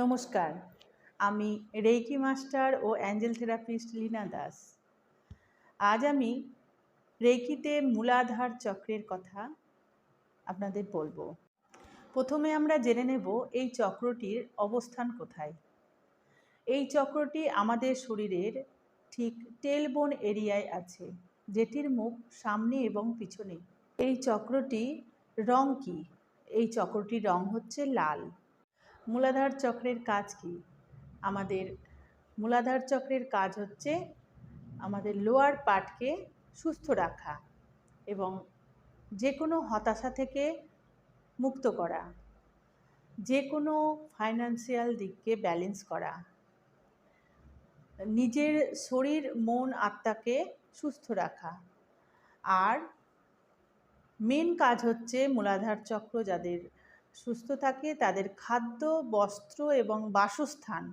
নমস্কার, আমি reiki master ও অ্যাঞ্জেল থেরাপিস্ট লীনা দাস। আজ আমি রেইকিতে মূলাধার চক্রের কথা আপনাদের বলব। প্রথমে আমরা জেনে নেব এই চক্রটির অবস্থান কোথায়। এই চক্রটি আমাদের শরীরের ঠিক টেলবোন এরিয়ায় আছে, যেটির মুখ সামনে এবং পিছনে। এই চক্রটি রং কি? এই চক্রটির রং হচ্ছে লাল। মূলাধার চক্রের কাজ কি? আমাদের মূলাধার চক্রের কাজ হচ্ছে আমাদের লোয়ার পার্টকে সুস্থ রাখা এবং যে কোনো হতাশা থেকে মুক্ত করা যে কোনো ফাইন্যান্সিয়াল দিককে ব্যালেন্স করা, নিজের শরীর, মন, আত্মাকে সুস্থ রাখা। আর মেন কাজ হচ্ছে মূলাধার চক্র যাদের সুস্থ থাকে, তাদের খাদ্য, বস্ত্র এবং বাসস্থান,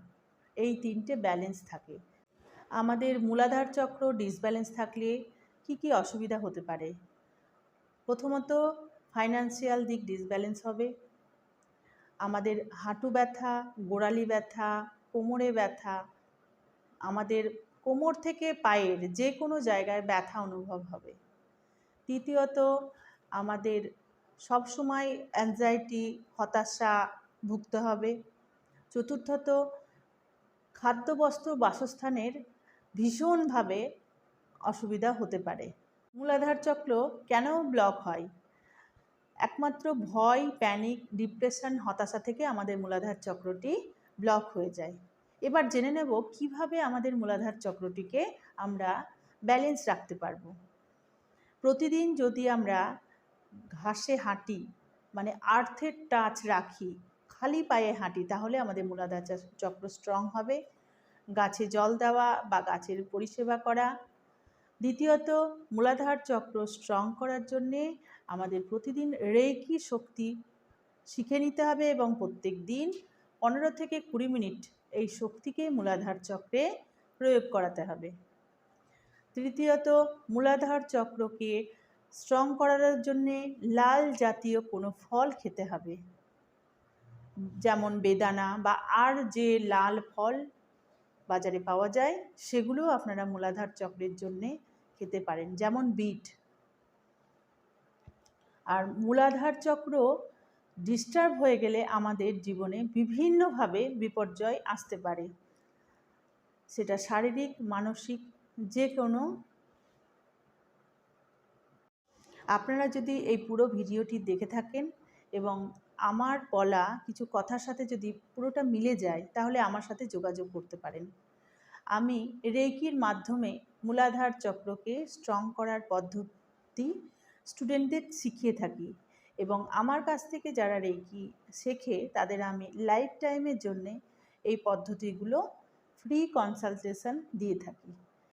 এই তিনটে ব্যালেন্স থাকে। আমাদের মূলাধার চক্র ডিসব্যালেন্স থাকলে কি কি অসুবিধা হতে পারে? প্রথমত ফাইন্যান্সিয়াল দিক ডিসব্যালেন্স হবে। আমাদের হাঁটু ব্যথা, গোড়ালি ব্যথা, কোমরে ব্যথা, আমাদের কোমর থেকে পায়ের যে কোনো জায়গায় ব্যথা অনুভব হবে। তৃতীয়ত, আমাদের সবসময় অ্যাংজাইটি হতাশা ভুগতে হবে। চতুর্থত, খাদ্যবস্ত্র বাসস্থানের ভীষণভাবে অসুবিধা হতে পারে। মূলাধার চক্র কেন ব্লক হয়? একমাত্র ভয় প্যানিক ডিপ্রেশন হতাশা থেকে আমাদের মূলাধার চক্রটি ব্লক হয়ে যায়। এবার জেনে নেব কীভাবে আমাদের মূলাধার চক্রটিকে আমরা ব্যালেন্স রাখতে পারব। প্রতিদিন যদি আমরা ঘাসে হাঁটি মানে আর্থের টাচ রাখি, খালি পায়ে হাঁটি, তাহলে আমাদের মূলাধার চক্র স্ট্রং হবে। গাছে জল দেওয়া বা গাছের পরিষেবা করা। দ্বিতীয়ত, মূলাধার চক্র স্ট্রং করার জন্যে আমাদের প্রতিদিন রেকি শক্তি শিখে নিতে হবে এবং প্রত্যেক দিন পনেরো থেকে কুড়ি মিনিট এই শক্তিকে মূলাধার চক্রে প্রয়োগ করাতে হবে। তৃতীয়ত, মূলাধার চক্রকে স্ট্রং করার জন্যে লাল জাতীয় কোনো ফল খেতে হবে। যেমন বেদানা বা আর যে লাল ফল বাজারে পাওয়া যায়, সেগুলো আপনারা মূলাধার চক্রের জন্যে খেতে পারেন, যেমন বিট। আর মূলাধার চক্র ডিস্টার্ব হয়ে গেলে আমাদের জীবনে বিভিন্নভাবে বিপর্যয় আসতে পারে। সেটা শারীরিক, মানসিক যে কোনো আপনারা যদি এই পুরো ভিডিওটি দেখে থাকেন এবং আমার বলা কিছু কথার সাথে যদি পুরোটা মিলে যায়, তাহলে আমার সাথে যোগাযোগ করতে পারেন। আমি রেকির মাধ্যমে মূলাধার চক্রকে স্ট্রং করার পদ্ধতি স্টুডেন্টদের শিখিয়ে থাকি এবং আমার কাছ থেকে যারা রেকি শেখে, তাদের আমি লাইফ টাইমের জন্যে এই পদ্ধতিগুলো ফ্রি কনসালটেশন দিয়ে থাকি।